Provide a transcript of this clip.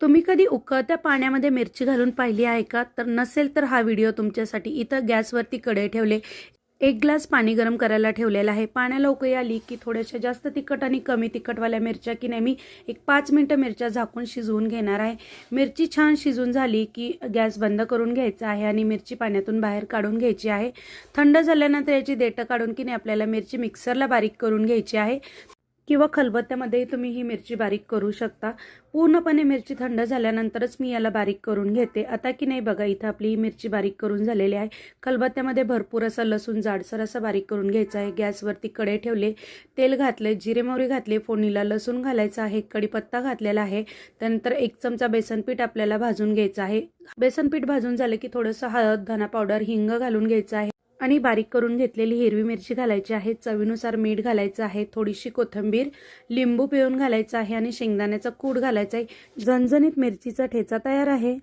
तुम्ही कधी उकळत्या पाण्यामध्ये मिरची घालून पाहिली आहे का? तर नसेल तर हा व्हिडिओ तुमच्यासाठी इथं गॅसवरती कडे ठेवले. एक ग्लास पाणी गरम करायला ठेवलेलं आहे. पाण्याला उकळी आली की थोड्याशा जास्त तिखट आणि कमी तिखटवाल्या मिरच्या की नाही मी एक पाच मिनटं मिरच्या झाकून शिजवून घेणार आहे. मिरची छान शिजून झाली की गॅस बंद करून घ्यायचा आहे आणि मिरची पाण्यातून बाहेर काढून घ्यायची आहे. थंड झाल्यानंतर याची देठं काढून की नाही आपल्याला मिरची मिक्सरला बारीक करून घ्यायची आहे. किंवा खलबत्त्यामध्ये तुम्ही ही मिरची बारीक करू शकता. पूर्णपणे मिरची थंड झाल्यानंतरच मी याला बारीक करून घेते. आता की नाही बघा इथं आपली ही मिरची बारीक करून झालेली आहे. खलबत्त्यामध्ये भरपूर असं लसूण जाडसर असं बारीक करून घ्यायचं आहे. गॅसवरती कडे ठेवले तेल घातले जिरे मोहरी घातले फोडणीला लसूण घालायचं आहे. कढीपत्ता घातलेला आहे. त्यानंतर एक चमचा बेसन पीठ आपल्याला भाजून घ्यायचं आहे. बेसन पीठ भाजून झालं की थोडंसं हळद धना पावडर हिंग घालून घ्यायचं आहे. आणि बारीक करून घेतलेली हिरवी मिरची घालायची आहे चवीनुसार मीठ घालायचं आहे थोडीशी कोथिंबीर लिंबू पिळून घालायचं आहे आणि शेंगदाण्याचा कूट घालायचा आहे. झणझणीत मिरचीचा ठेचा तयार आहे.